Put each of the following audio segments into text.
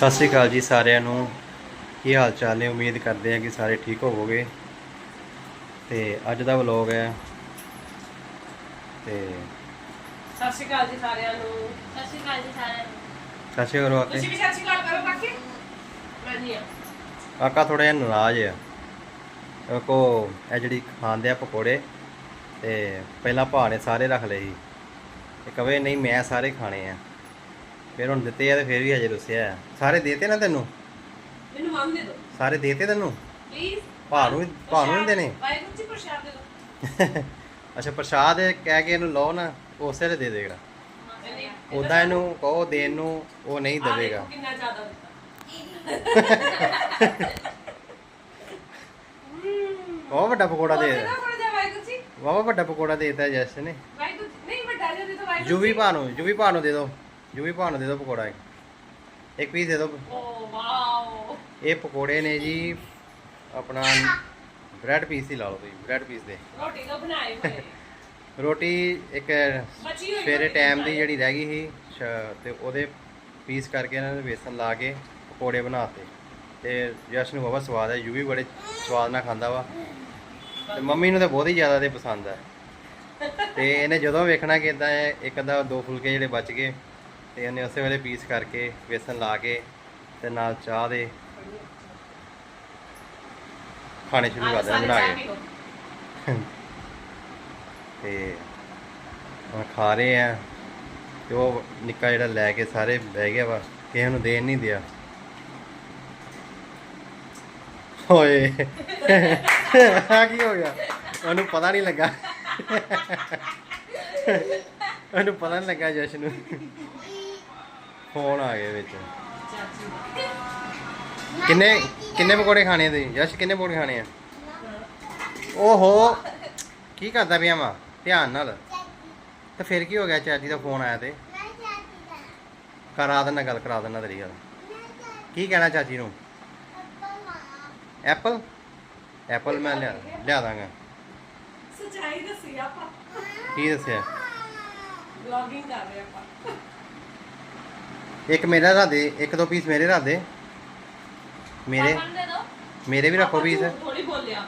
ਸਤਿ ਸ਼੍ਰੀ ਅਕਾਲ ਜੀ ਸਾਰਿਆਂ ਨੂੰ। ਕੀ ਹਾਲ ਚਾਲ ਨੇ? ਉਮੀਦ ਕਰਦੇ ਹਾਂ ਕਿ ਸਾਰੇ ਠੀਕ ਹੋਵੋਗੇ। ਤੇ ਅੱਜ ਦਾ ਵਲੌਗ ਹੈ। ਤੇ ਸਤਿ ਸ਼੍ਰੀ ਅਕਾਲ ਜੀ ਸਾਰਿਆਂ ਨੂੰ। ਸਤਿ ਸ਼੍ਰੀ ਅਕਾਲ ਜੀ ਸਾਰਿਆਂ ਨੂੰ। ਸਤਿ ਸ਼੍ਰੀ ਅਕਾਲ ਆਕੇ ਤੁਸੀਂ ਵੀ ਸਤਿ ਸ਼੍ਰੀ ਅਕਾਲ ਕਰੋ ਬਾਕੀ। ਮੈਂ ਨਹੀਂ ਆ ਆਕਾ ਥੋੜਾ ਜਿਹਾ ਨਾਰਾਜ਼ ਆ। ਕੋ ਇਹ ਜਿਹੜੀ ਖਾਂਦੇ ਆ ਪਕੌੜੇ ਤੇ ਪਹਿਲਾਂ ਭਾ ਨੇ ਸਾਰੇ ਰੱਖ ਲਏ ਸੀ। ਤੇ ਕਵੇ ਨਹੀਂ ਮੈਂ ਸਾਰੇ ਖਾਣੇ ਆ। ਫਿਰ ਹੁਣ ਦਿੱਤੇ ਆ ਤੇ ਫਿਰ ਵੀ ਹਜੇ ਰੁੱਸਿਆ ਆ। ਸਾਰੇ ਦੇਤੇ ਨਾ ਤੈਨੂੰ? ਮੈਨੂੰ ਮੰਨ ਦੇ ਦਿਓ ਸਾਰੇ ਦੇਤੇ ਤੈਨੂੰ? ਪਲੀਜ਼ ਭਾ ਨੂੰ ਵੀ- ਭਾ ਨੂੰ ਨਹੀਂ ਦੇਣੇ? ਵਾਹਿਗੁਰੂ ਜੀ ਪ੍ਰਸ਼ਾਦ ਦੇ ਦਿਓ ਅੱਛਾ ਪ੍ਰਸ਼ਾਦ ਕਹਿ ਕੇ ਇਹਨੂੰ ਲਓ ਨਾ ਉਸੇ ਵੇਲੇ ਦੇ ਦੇਗਾ। ਉਦਾਂ ਇਹਨੂੰ ਕਹੋ ਦੇਣ ਨੂੰ ਉਹ ਨਹੀਂ ਦੇਵੇਗਾ। ਕਿੰਨਾ ਜ਼ਿਆਦਾ ਦਿੱਤਾ। ਬਹੁਤ ਵੱਡਾ ਪਕੌੜਾ ਦੇ ਵਾਵਾ ਵੱਡਾ ਪਕੌੜਾ ਦੇ ਦਿੱਤਾ ਜੈਸ ਨੇ। ਵਾਹਿਗੁਰੂ ਨਹੀਂ ਵੱਡਾ ਜਿਹਾ ਦੇ ਦਿਓ ਵਾਹਿਗੁਰੂ ਜੁਵੀ ਜੀ। ਭਾ ਨੂੰ ਜੁਵੀ ਭਾ ਨੂੰ ਦੇ। ਦਿਓ ਜੁਵੀ ਭਾ ਨੂੰ ਦੇ ਦਿਓ ਪਕੌੜਾ ਇੱਕ। ਇੱਕ ਪੀਸ ਦੇ ਦਿਓ ਓ ਵਾਓ। ਇਹ ਪਕੌੜੇ ਨੇ ਜੀ ਆਪਣਾ ਬ੍ਰੈਡ ਪੀਸ ਹੀ ਲਾ ਲਓ ਤੁਸੀਂ ਬ੍ਰੈਡ ਪੀਸ ਦੇ। ਰੋਟੀ ਤਾਂ ਬਣਾਏ ਹੋਏ ਰੋਟੀ ਇੱਕ ਬਚੀ ਹੋਈ ਸਵੇਰੇ ਰੋਟੀ ਟਾਈਮ ਦੀ ਬਣਾਈ। ਜਿਹੜੀ ਰਹਿ ਗਈ ਸੀ ਸ਼- ਤੇ ਉਹਦੇ ਪੀਸ ਕਰਕੇ ਇਹਨਾਂ ਨੇ ਵੇਸਣ ਲਾ ਕੇ ਪਕੌੜੇ ਬਣਾਤੇ ਤੇ। ਜਸ ਨੂੰ ਬਹੁਤ ਸਵਾਦ ਹੈ ਯੂ ਵੀ ਬੜੇ ਸਵਾਦ ਨਾਲ ਖਾਂਦਾ ਵਾ। ਤੇ ਮੰਮੀ ਨੂੰ ਤਾਂ ਬਹੁਤ ਹੀ ਜ਼ਿਆਦਾ ਦੇ ਪਸੰਦ ਹੈ ਤੇ ਇਹਨੇ ਜਦੋਂ ਵੇਖਣਾ ਕਿ ਇਦਾਂ ਇੱਕ ਅੱਧਾ ਦੋ ਫੁਲਕੇ ਜਿਹੜੇ ਬਚ ਗਏ ਤੇ ਉਹਨੇ ਉਸੇ ਵੇਲੇ ਪੀਸ ਕਰਕੇ ਵੇਸਣ ਲਾ ਕੇ ਤੇ ਨਾਲ ਚਾਹ ਦੇ ਖਾਣੇ ਸ਼ੁਰੂ ਕਰ ਦੇਣਾ ਬਣਾ ਕੇ। ਤੇ ਹੁਣ ਖਾ ਰਹੇ ਆ ਤੇ ਉਹ ਨਿੱਕਾ ਜਿਹੜਾ ਲੈ ਕੇ ਸਾਰੇ ਬਹਿ ਗਿਆ ਵਾ, ਕਿਸੇ ਨੂੰ ਦੇਣ ਨਹੀਂ ਦਿਆ। ਓਏ। ਆ ਕੀ ਹੋ ਗਿਆ? ਉਹਨੂੰ ਪਤਾ ਨਹੀਂ ਲੱਗਾ। ਉਹਨੂੰ ਪਤਾ ਨਹੀਂ ਲੱਗਾ ਜਸ਼ਨ ਨੂੰ। ਫੋਨ ਆ ਗਿਆ ਵਿੱਚ। ਕਿੰਨੇ ਕਿੰਨੇ ਪਕੌੜੇ ਖਾਣੇ ਤੁਸੀਂ? ਜਸ਼ ਕਿੰਨੇ ਪਕੌੜੇ ਖਾਣੇ ਆ? ਓਹੋ ਕੀ ਕਰਦਾ ਪਿਆ ਵਾ? ਧਿਆਨ ਨਾਲ। ਤੇ ਫਿਰ ਕੀ ਹੋ ਗਿਆ ਚਾਚੀ ਦਾ ਫੋਨ ਆਇਆ ਤੇ? ਕਰਾ ਦੇਣਾ ਗੱਲ ਕਰਾ ਦੇਣਾ ਤੇਰੀ ਗੱਲ। ਕੀ ਕਹਿਣਾ ਚਾਚੀ ਨੂੰ? ਐਪਲ? ਐਪਲ ਮੈਂ ਲਿਆ ਲਿਆ ਦਾਂਗਾ। ਸੱਚਾਈ ਦੱਸੀ ਆਪਾਂ। ਕੀ ਦੱਸਿਆ? ਵਲੌਗਿੰਗ ਕਰ ਰਹੇ ਆਪਾਂ। ਇੱਕ ਮੇਰਾ ਰੱਖ ਦੇ ਇੱਕ ਦੋ ਪੀਸ ਮੇਰੇ ਰੱਖ ਦੇ। ਮੇਰੇ ਪਾਪਾ ਨੂੰ ਦੇ ਦਿਓ ਮੇਰੇ ਵੀ ਰੱਖੋ ਪੀਸ ਥੋੜੀ ਬੋਲਿਆ।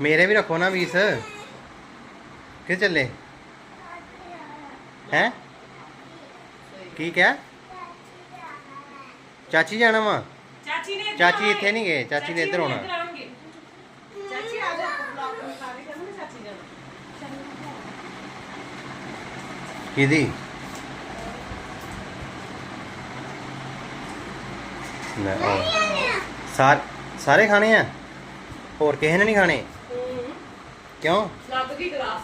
ਮੇਰੇ ਵੀ ਰੱਖੋ ਨਾ ਪੀਸ ਕਿ ਚੱਲੇ? ਹੈ? ਕੀ ਕਿਹਾ? ਚਾਚੀ ਜਾਣਾ ਵਾ। ਚਾਚੀ ਨੇ ਇੱਧਰ ਚਾਚੀ ਇੱਥੇ। ਨਹੀਂ ਗਏ, ਚਾਚੀ ਨੇ ਇੱਧਰ ਆਉਣਾ। ਆਉਣਗੇ। ਚਾਚੀ ਆ ਜਾ ਵਲੌਗ ਸਾਰੇ ਕਹਿੰਦੇ ਚਾਚੀ ਜਾਣਾ। ਕਿਹਦੀ? ਲੈ ਉਹ। ਸਾਰ ਸਾਰੇ ਖਾਣੇ ਆ? ਹੋਰ ਕਿਸੇ ਨੇ ਨਹੀਂ ਖਾਣੇ? ਹੂੰ। ਕਿਉਂ? ਲੱਗ ਗਈ ਕਲਾਸ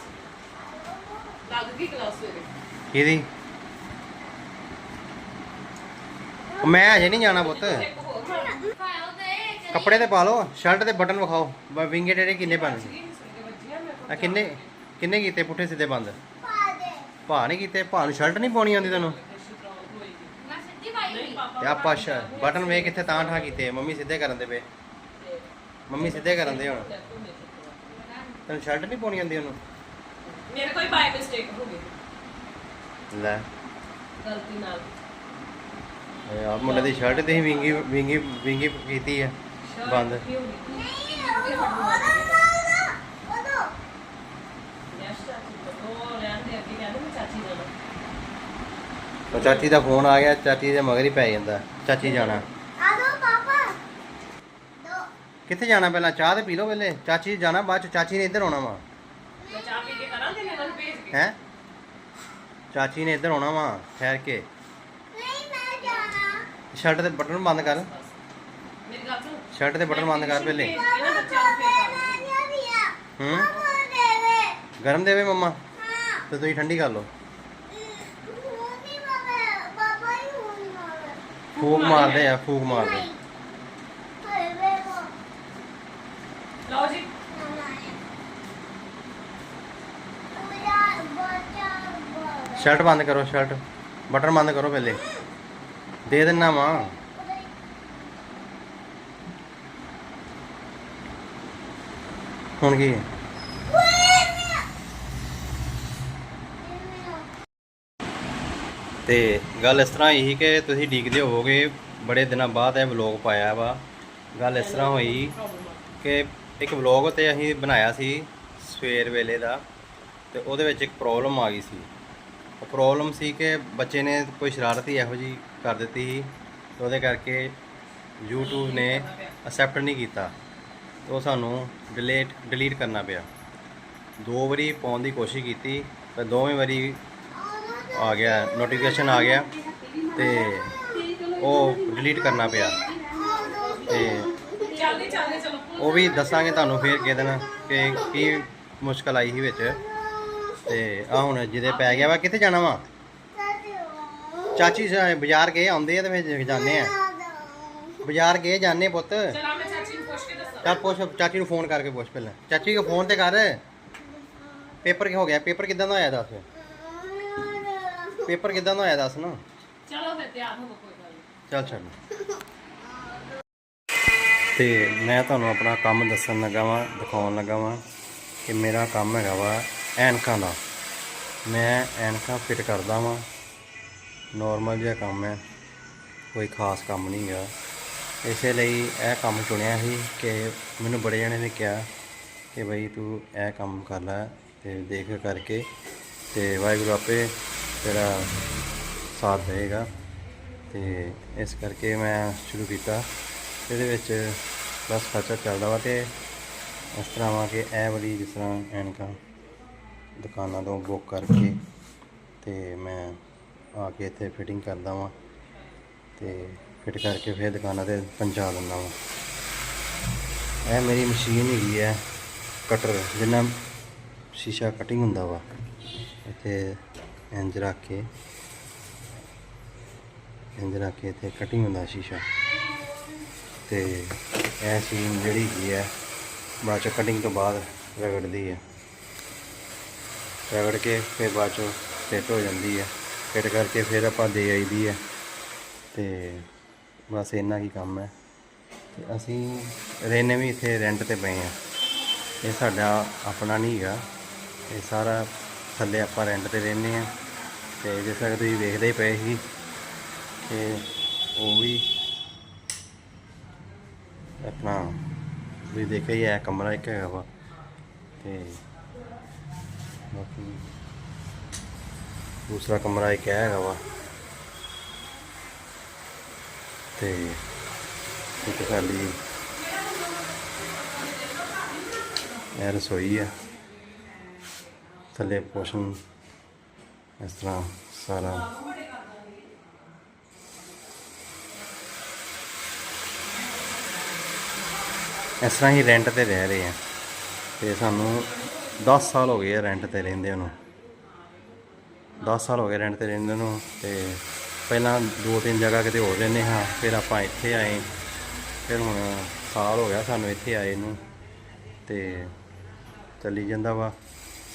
ਲੱਗ ਗਈ ਕਲਾਸ ਸਵੇਰੇ। ਕਿਹਦੀ? ਉਹ ਮੈਂ ਅਜੇ ਨਹੀਂ ਜਾਣਾ ਪੁੱਤ। ਕੱਪੜੇ ਤੇ ਪਾ ਲਓ ਸ਼ਰਟ ਤੇ ਬਟਨ ਵਿਖਾਓ। ਬ- ਵਿੰਗੇ ਟੇੜੇ ਕਿੰਨੇ ਵੱਜੀਆਂ, ਮੈਂ ਆ ਕਿੰਨੇ ਕਿੰਨੇ ਕੀਤੇ ਪੁੱਠੇ ਸਿੱਧੇ ਬੰਦ? ਭਾ ਨਹੀਂ ਕੀਤੇ ਭਾ ਨੂੰ ਸ਼ਰਟ ਨਹੀਂ ਪਾਉਣੀ ਆਉਂਦੀ ਤੈਨੂੰ ਮੈਂ ਸਿੱਧੀ ਪਾਈ ਨਹੀਂ ਹੋਈ ਪਾਪਾ ਤੇ ਆਪਾਂ ਸ਼ ਬਟਨ ਵੇਖ ਕਿੱਥੇ ਤਾਂ ਠਾ ਕੀਤੇ ਮੰਮੀ ਸਿੱਧੇ ਕਰਨ ਦੇ ਪਏ ਮੰਮੀ ਸਿੱਧੇ ਕਰਨ ਦੇ ਹੁਣ। ਤੈਨੂੰ ਸ਼ਰਟ ਨਹੀਂ ਪਾਉਣੀ ਆਉਂਦੀ ਉਹਨੂੰ? ਮੇਰੇ ਕੋਈ ਬਾਈ ਮਿਸਟੇਕ ਹੋ ਗਈ। ਲੈ। ਗਲਤੀ ਨਾਲ। ਆ ਮੁੰਡੇ ਦੀ ਸ਼ਰਟ ਤੇ ਵਿੰਗੀ ਵਿੰਗੀ ਵਿੰਗੀ ਕੀਤੀ ਹੈ ਬੰਦ ਕੀ ਹੋ ਗਈ ਯਸ ਚਾਚੀ ਉਹ ਰਹਿਣ ਦੇ ਅੱਗੇ ਕਹਿੰਦੇ ਮੈਂ ਚਾਚੀ ਜਾਣਾ ਉਹ ਚਾਚੀ ਦਾ ਫੋਨ ਆ ਗਿਆ ਚਾਚੀ ਦੇ ਮਗਰ ਹੀ ਪੈ ਜਾਂਦਾ। ਚਾਚੀ ਜਾਣਾ। ਕਿੱਥੇ ਜਾਣਾ ਪਹਿਲਾਂ? ਚਾਹ ਤੇ ਪੀ ਲਓ ਪਹਿਲੇ। ਚਾਚੀ ਜਾਣਾ ਬਾਅਦ ਚ ਚਾਚੀ ਨੇ ਇੱਧਰ ਆਉਣਾ ਵਾ। ਮੈਂ ਚਾਹ ਪੀ ਕੇ ਕਰਾਂਗੇ ਇਹਨਾਂ ਨੂੰ ਭੇਜ ਕੇ। ਹੈ? ਚਾਚੀ ਨੇ ਇੱਧਰ ਆਉਣਾ ਵਾ ਠਹਿਰ ਕੇ। ਸ਼ਰਟ ਦੇ ਬਟਨ ਬੰਦ ਕਰ। ਮੇਰੀ ਗੱਲ ਸੁਣ। ਸ਼ਰਟ ਦੇ ਬਟਨ ਬੰਦ ਕਰ ਪਹਿਲੇ। ਭੇਜ ਕੇ ਨਾ ਬੱਚਿਆਂ ਨੂੰ ਭੇਜ ਹੂੰ? ਗਰਮ ਦੇਵੇ ਮੰਮਾ। ਤੇ ਤੁਸੀਂ ਠੰਡੀ ਕਰ ਲਓ। ਫੂਕ ਮਾਰਦੇ ਆ ਫੂਕ ਮਾਰਦੇ ਲਓ ਜੀ। ਸ਼ਰਟ ਬੰਦ ਕਰੋ ਸ਼ਰਟ। ਬਟਨ ਬੰਦ ਕਰੋ ਪਹਿਲੇ। ਦੇ ਦਿੰਨਾ ਵਾ। ਹੁਣ ਕੀ ਹੈ? ਤੇ ਗੱਲ ਇਸ ਤਰ੍ਹਾਂ ਹੀ ਕਿ ਤੁਸੀਂ ਡੀਕਦੇ ਹੋਵੋਗੇ, ਬੜੇ ਦਿਨਾਂ ਬਾਅਦ ਇਹ ਵਲੌਗ ਪਾਇਆ ਵਾ। ਗੱਲ ਇਸ ਤਰ੍ਹਾਂ ਹੋਈ ਕਿ ਇੱਕ ਵਲੌਗ ਤੇ ਅਸੀਂ ਬਣਾਇਆ ਸੀ ਸਵੇਰ ਵੇਲੇ ਦਾ ਤੇ ਉਹਦੇ ਵਿੱਚ ਇੱਕ ਪ੍ਰੋਬਲਮ ਆ ਗਈ ਸੀ। ਉਹ ਪ੍ਰੋਬਲਮ ਸੀ ਕਿ ਬੱਚੇ ਨੇ ਕੋਈ ਸ਼ਰਾਰਤੀ ਇਹੋ ਜੀ ਕਰ ਦਿੱਤੀ ਸੀ ਤੇ ਉਹਦੇ ਕਰਕੇ YouTube ਨੇ ਅਸੈਪਟ ਨਹੀਂ ਕੀਤਾ। ਤੇ ਉਹ ਸਾਨੂੰ ਡਿਲੀਟ ਡਿਲੀਟ ਕਰਨਾ ਪਿਆ। ਦੋ ਵਾਰੀ ਪਾਉਣ ਦੀ ਕੋਸ਼ਿਸ਼ ਕੀਤੀ ਪਰ ਦੋਵੇਂ ਵਾਰੀ ਆ ਗਿਆ ਨੋਟੀਫਿਕੇਸ਼ਨ ਆ ਗਿਆ ਤੇ ਉਹ ਡਿਲੀਟ ਕਰਨਾ ਪਿਆ। ਤੇ ਚੱਲਦੇ ਚੱਲਦੇ ਚਲੋ। ਉਹ ਵੀ ਦੱਸਾਂਗੇ ਤੁਹਾਨੂੰ ਫੇਰ ਕਿਹ ਦਿਨ ਕਿ ਕੀ ਮੁਸ਼ਕਲ ਆਈ ਸੀ ਵਿੱਚ। ਤੇ ਆ ਹੁਣ ਜਿਹਦੇ ਪੈ ਗਿਆ ਵਾ ਕਿੱਥੇ ਜਾਣਾ ਵਾ? ਚਾਚੀ ਸ- ਬਾਜ਼ਾਰ ਗਏ ਆਉਂਦੇ ਆ ਤੇ ਫਿਰ ਜਾਂਦੇ ਆ। ਬਾਜ਼ਾਰ ਗਏ ਜਾਂਦੇ ਪੁੱਤ। ਚਲਾ ਮੈਂ ਚਾਚੀ ਨੂੰ ਪੁੱਛ ਚਾਚੀ ਨੂੰ ਫੋਨ ਕਰਕੇ ਪੁੱਛ ਪਹਿਲਾਂ। ਚਾਚੀ ਕੋ ਫੋਨ ਤੇ ਕਰ। ਪੇਪਰ ਕੀ ਹੋ ਗਿਆ? ਪੇਪਰ ਕਿਦਾਂ ਦਾ ਹੋਇਆ ਦੱਸ। ਪੇਪਰ ਕਿਦਾਂ ਦਾ ਹੋਇਆ ਦੱਸ ਨਾ। ਚਲੋ ਫਿਰ ਤਿਆਰ ਹੋਵੋ ਕੋਈ ਗੱਲ ਨੀ। ਚੱਲ ਛੱਡ। ਤੇ ਮੈਂ ਤੁਹਾਨੂੰ ਆਪਣਾ ਕੰਮ ਦੱਸਣ ਲੱਗਾ ਵਾਂ ਦਿਖਾਉਣ ਲੱਗਾ ਵਾਂ ਕਿ ਮੇਰਾ ਕੰਮ ਹੈਗਾ ਵਾ ਐਨਕਾਂ ਦਾ। ਮੈਂ ਐਨਕਾਂ ਫਿੱਟ ਕਰਦਾ ਵਾਂ। ਨਾਰਮਲ ਜਿਹਾ ਕੰਮ ਹੈ ਕੋਈ ਖਾਸ ਕੰਮ ਨਹੀਂ ਹੈਗਾ। ਇਸੇ ਲਈ ਇਹ ਕੰਮ ਚੁਣਿਆ ਸੀ ਕਿ ਮੈਨੂੰ ਬੜੇ ਜਣੇ ਨੇ ਕਿਹਾ ਕਿ ਬਈ ਤੂੰ ਇਹ ਕੰਮ ਕਰ ਲੈ ਤੇ ਦੇਖ ਕਰਕੇ ਤੇ ਵਾਹਿਗੁਰੂ ਆਪੇ ਜਿਹੜਾ ਸਾਥ ਦੇਵੇਗਾ। ਤੇ ਇਸ ਕਰਕੇ ਮੈਂ ਸ਼ੁਰੂ ਕੀਤਾ। ਇਹਦੇ ਵਿੱਚ ਬਸ ਖਰਚਾ ਚੱਲਦਾ ਵਾ ਤੇ ਇਸ ਤਰ੍ਹਾਂ ਵਾ ਕਿ ਇਹ ਵਾਲੀ ਜਿਸ ਤਰ੍ਹਾਂ ਐਨਕਾਂ ਦੁਕਾਨਾਂ ਤੋਂ ਬੁੱਕ ਕਰਕੇ ਤੇ ਮੈਂ ਆ ਕੇ ਇੱਥੇ ਫਿਟਿੰਗ ਕਰਦਾ ਵਾਂ ਤੇ ਫਿਟ ਕਰਕੇ ਫਿਰ ਦੁਕਾਨਾਂ ਤੇ ਪਹੁੰਚਾ ਦਿੰਦਾ ਵਾਂ। ਇਹ ਮੇਰੀ ਮਸ਼ੀਨ ਹੈਗੀ ਹੈ ਕਟਰ, ਜਿੰਨਾ ਸ਼ੀਸ਼ਾ ਕਟਿੰਗ ਹੁੰਦਾ ਵਾ। ਇੱਥੇ ਇੰਜ ਰੱਖ ਕੇ, ਇੰਜ ਰੱਖ ਕੇ ਇੱਥੇ ਕਟਿੰਗ ਹੁੰਦਾ ਸ਼ੀਸ਼ਾ। ਤੇ ਇਹ ਸੀਨ ਜਿਹੜੀ ਹੈਗੀ ਹੈ, ਬਾਅਦ ਚ ਕਟਿੰਗ ਤੋਂ ਬਾਅਦ ਰਗੜਦੀ ਹੈ। ਰਗੜ ਕੇ ਫਿਰ ਬਾਅਦ ਚ ਫਿੱਟ ਹੋ ਜਾਂਦੀ ਹੈ। ਫਿੱਟ ਕਰਕੇ ਫਿਰ ਆਪਾਂ ਦੇ ਆਈਦੀ ਹੈ। ਤੇ ਬਸ ਇੰਨਾ ਕੀ ਕੰਮ ਹੈ। ਤੇ ਅਸੀਂ ਰਹਿੰਦੇ ਵੀ ਇੱਥੇ ਰੈਂਟ ਤੇ ਪਏ ਆ ਇਹ ਸਾਡਾ ਆਪਣਾ ਨਹੀਂ ਹੈਗਾ। ਇਹ ਸਾਰਾ ਥੱਲੇ ਆਪਾਂ ਰੈਂਟ ਤੇ ਰਹਿੰਦੇ ਆ ਤੇ ਜਿਸ ਤਰ੍ਹਾਂ ਤੁਸੀਂ ਵੇਖਦੇ ਹੀ ਪਏ ਸੀ ਕਿ ਉਹ ਵੀ ਆਪਣਾ ਵੀ ਦੇਖਿਆ ਹੀ ਹੈ, ਕਮਰਾ ਇੱਕ ਹੈਗਾ ਵਾ ਤੇ ਬਾਕੀ ਦੂਸਰਾ ਕਮਰਾ ਇੱਕ ਹੈਗਾ ਵਾ ਤੇ ਇੱਕ ਸਾਡੀ ਇਹ ਰਸੋਈ ਆ। ਥੱਲੇ ਪੋਸ਼ਨ ਇਸ ਤਰ੍ਹਾਂ ਸਾਰਾ। ਇਸ ਤਰ੍ਹਾਂ ਹੀ ਰੈਂਟ ਤੇ ਰਹਿ ਰਹੇ ਆ। ਤੇ ਸਾਨੂੰ 10 ਸਾਲ ਹੋ ਗਏ ਆ ਰੈਂਟ ਤੇ ਰਹਿੰਦੇ ਉਹਨੂੰ 10 ਸਾਲ ਹੋ ਗਏ ਰੈਂਟ ਤੇ ਰਹਿੰਦੇ ਨੂੰ ਤੇ ਪਹਿਲਾਂ ਦੋ ਤਿੰਨ ਜਗ੍ਹਾ ਕਿਤੇ ਹੋਰ ਰਹਿੰਦੇ ਹਾਂ, ਫਿਰ ਆਪਾਂ ਇੱਥੇ ਆਏ। ਫਿਰ ਹੁਣ ਸਾਲ ਹੋ ਗਿਆ ਸਾਨੂੰ ਇੱਥੇ ਆਏ ਨੂੰ ਤੇ ਚੱਲੀ ਜਾਂਦਾ ਵਾ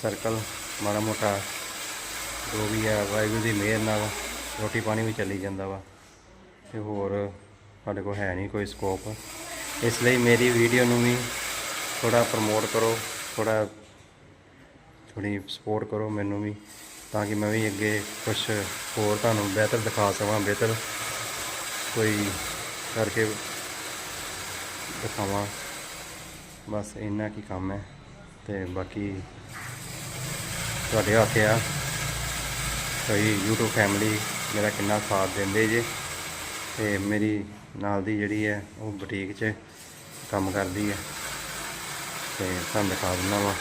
ਸਰਕਲ ਮਾੜਾ ਮੋਟਾ। ਜੋ ਵੀ ਆ ਵਾਹਿਗੁਰੂ ਦੀ ਮਿਹਰ ਨਾਲ ਰੋਟੀ ਪਾਣੀ ਵੀ ਚੱਲੀ ਜਾਂਦਾ ਵਾ। ਤੇ ਹੋਰ ਸਾਡੇ ਕੋਲ ਹੈ ਨਹੀਂ ਕੋਈ ਸਕੋਪ। ਇਸ ਲਈ ਮੇਰੀ ਵੀਡੀਓ ਨੂੰ ਵੀ ਥੋੜਾ ਪ੍ਰਮੋਟ ਕਰੋ ਥੋੜਾ ਥੋੜੀ ਸਪੋਰਟ ਕਰੋ ਮੈਨੂੰ ਵੀ, ਤਾਂ ਕਿ ਮੈਂ ਵੀ ਅੱਗੇ ਕੁਝ ਹੋਰ ਤੁਹਾਨੂੰ ਬਿਹਤਰ ਦਿਖਾ ਸਕਾਂ, ਬਿਹਤਰ ਕੋਈ ਕਰਕੇ ਦਿਖਾਵਾਂ। ਬਸ ਇੰਨਾ ਕੀ ਕੰਮ ਹੈ ਤੇ ਬਾਕੀ ਤੁਹਾਡੇ ਹੱਥ ਆ। ਕੋਈ YouTube ਫੈਮਿਲੀ ਮੇਰਾ ਕਿੰਨਾ ਸਾਥ ਦਿੰਦੇ ਜੇ ਤੇ ਮੇਰੀ ਨਾਲ ਦੀ ਜਿਹੜੀ ਹੈ ਉਹ ਬੁਟੀਕ 'ਚ ਕੰਮ ਕਰਦੀ ਹੈ ਤੇ ਤੁਹਾਨੂੰ ਦਿਖਾ ਦਿੰਦਾ ਵਾ।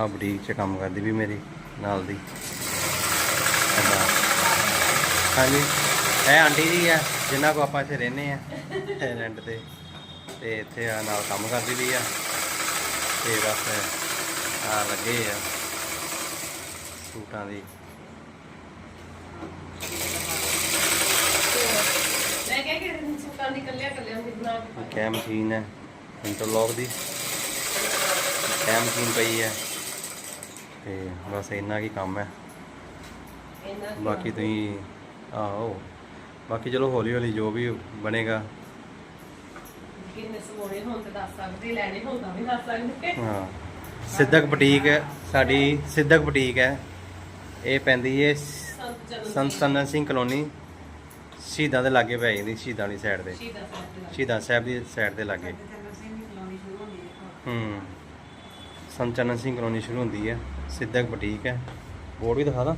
ਆ ਬੁਟੀਕ 'ਚ ਕੰਮ ਕਰਦੀ ਵੀ ਮੇਰੀ ਨਾਲ ਦੀ। ਹਾਂਜੀ, ਇਹ ਆਂਟੀ ਜੀ ਆ ਜਿਨ੍ਹਾਂ ਕੋ ਆਪਾਂ ਇੱਥੇ ਰਹਿੰਦੇ ਆ ਰੈਂਟ ਤੇ। ਤੇ ਇੱਥੇ ਆ ਨਾਲ ਕੰਮ ਕਰਦੀ ਵੀ ਆ। ਤੇ ਬਸ ਆ ਲੱਗੇ ਆ ਸੂਟਾਂ ਦੀ। ਮੈਂ ਕਿਹਾ ਕਿ ਕੱਲਿਆਂ ਦੀ ਬਣਾ ਕੇ ਕੈ ਮਸ਼ੀਨ ਹੈ ਇੰਟਰਲੌਕ ਦੀ। ਕੈ ਮਸ਼ੀਨ ਪਈ ਹੈ। ਤੇ ਬਸ ਇੰਨਾ ਕੀ ਕੰਮ ਹੈ। ਬਾਕੀ ਤੁਸੀਂ ਆਓ ਬਾਕੀ ਚਲੋ ਹੌਲੀ ਹੌਲੀ ਜੋ ਵੀ ਬਣੇਗਾ। ਕਿੰਨੇ ਸੋਹਣੇ ਹੋਣ ਤੇ ਦੱਸ ਸਕਦੇ ਲੈਣੇ ਹੋਣ ਤਾਂ ਵੀ ਦੱਸ ਸਕਦੇ। ਹਾਂ। ਸਿੱਧਕ ਬੁਟੀਕ ਸਾਡੀ ਸਿੱਧਕ ਬੁਟੀਕ ਹੈ। ਇਹ ਪੈਂਦੀ ਹੈ ਸੰਤ ਚਰਨ ਸਿੰਘ ਕਲੋਨੀ, ਸ਼ਹੀਦਾਂ ਦੇ ਲਾਗੇ ਪੈ ਜਾਂਦੀ, ਸ਼ਹੀਦਾਂ ਵਾਲੀ ਸਾਈਡ ਤੇ ਸ਼ਹੀਦਾਂ ਸਾਹਿਬ ਦੇ। ਸ਼ਹੀਦਾਂ ਸਾਹਿਬ ਦੀ ਸਾਈਡ ਦੇ ਲਾਗੇ। ਹੂੰ, ਸੰਤ ਚਰਨ ਸਿੰਘ ਕਲੋਨੀ ਸ਼ੁਰੂ ਹੁੰਦੀ ਹੈ, ਸਿੱਧਕ ਬੁਟੀਕ ਹੈ। ਬੋਰਡ ਵੀ ਦਿਖਾ ਦਾਂ,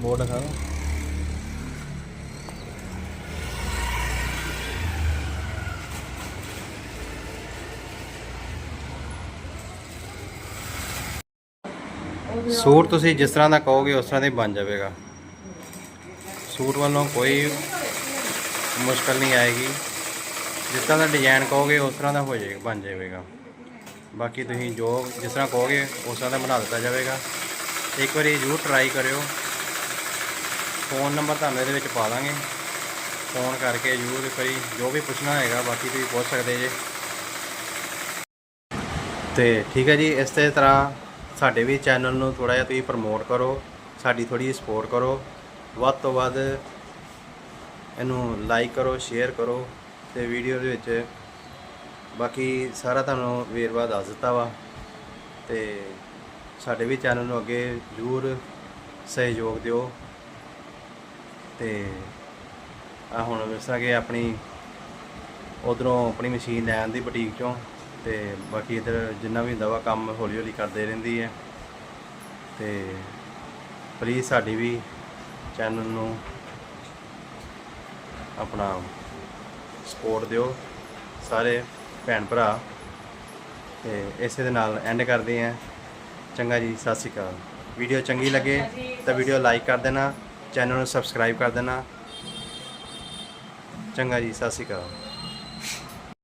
ਬੋਰਡ ਦਿਖਾ ਦਾਂ। ਸੂਟ ਤੁਸੀਂ ਜਿਸ ਤਰ੍ਹਾਂ ਦਾ ਕਹੋਗੇ ਉਸ ਤਰ੍ਹਾਂ ਦੇ ਬਣ ਜਾਵੇਗਾ। ਸੂਟ ਵੱਲੋਂ ਕੋਈ ਮੁਸ਼ਕਲ ਨਹੀਂ ਆਏਗੀ। ਜਿਸ ਤਰ੍ਹਾਂ ਦਾ ਡਿਜ਼ਾਈਨ ਕਹੋਗੇ ਉਸ ਤਰ੍ਹਾਂ ਦਾ ਹੋ ਜਾਏਗਾ ਬਣ ਜਾਵੇਗਾ। ਬਾਕੀ ਤੁਸੀਂ ਜੋ ਜਿਸ ਤਰ੍ਹਾਂ ਕਹੋਗੇ ਉਸ ਤਰ੍ਹਾਂ ਦਾ ਬਣਾ ਦਿੱਤਾ ਜਾਵੇਗਾ। ਇੱਕ ਵਾਰੀ ਜ਼ਰੂਰ ਟਰਾਈ ਕਰਿਓ। ਫੋਨ ਨੰਬਰ ਤੁਹਾਨੂੰ ਇਹਦੇ ਵਿੱਚ ਪਾ ਦਾਂਗੇ। ਫੋਨ ਕਰਕੇ ਜ਼ਰੂਰ ਇੱਕ ਜੋ ਵੀ ਪੁੱਛਣਾ ਹੋਏਗਾ, ਬਾਕੀ ਤੁਸੀਂ ਪੁੱਛ ਸਕਦੇ ਜੇ। ਤੇ ਠੀਕ ਹੈ ਜੀ, ਇਸ ਤਰ੍ਹਾਂ ਸਾਡੇ ਵੀ ਚੈਨਲ ਨੂੰ ਥੋੜਾ ਜਿਹਾ ਤੁਸੀਂ ਪ੍ਰਮੋਟ ਕਰੋ, ਸਾਡੀ ਥੋੜੀ ਸਪੋਰਟ ਕਰੋ। ਵੱਧ ਤੋਂ ਵੱਧ ਇਹਨੂੰ ਲਾਈਕ ਕਰੋ ਸ਼ੇਅਰ ਕਰੋ ਤੇ ਵੀਡੀਓ ਦੇ ਵਿੱਚ ਬਾਕੀ ਸਾਰਾ ਤੁਹਾਨੂੰ ਵੇਰਵਾ ਦੱਸ ਦਿੱਤਾ ਵਾ ਤੇ ਸਾਡੇ ਵੀ ਚੈਨਲ ਨੂੰ ਅੱਗੇ ਜ਼ਰੂਰ ਸਹਿਯੋਗ ਦਿਓ। ਤੇ ਆ ਹੁਣ ਦੱਸਾਂਗੇ ਆਪਣੀ, ਉਧਰੋਂ ਆਪਣੀ ਮਸ਼ੀਨ ਲੈਣ ਦੀ ਬੁਟੀਕ ਚੋਂ। ਤੇ ਬਾਕੀ ਇਧਰ ਜਿੰਨਾ ਵੀ ਹੁੰਦਾ ਵਾ ਕੰਮ ਹੌਲੀ ਹੌਲੀ ਕਰਦੇ ਰਹਿੰਦੀ ਹੈ। ਤੇ ਪਲੀਜ਼ ਸਾਡੀ ਵੀ ਚੈਨਲ ਨੂੰ ਆਪਣਾ ਸਪੋਰਟ ਦਿਓ ਸਾਰੇ ਭੈਣ ਭਰਾ। ਤੇ ਇਸੇ ਦੇ ਨਾਲ ਐਂਡ ਕਰਦੇ ਹਾਂ। ਚੰਗਾ ਜੀ ਸਤਿ ਸ਼੍ਰੀ ਅਕਾਲ। ਵੀਡੀਓ ਚੰਗੀ ਲੱਗੇ ਤਾਂ ਵੀਡੀਓ ਲਾਈਕ ਕਰ ਦੇਣਾ ਚੈਨਲ ਨੂੰ ਸਬਸਕ੍ਰਾਈਬ ਕਰ ਦੇਣਾ। ਚੰਗਾ ਜੀ ਸਤਿ ਸ਼੍ਰੀ ਅਕਾਲ।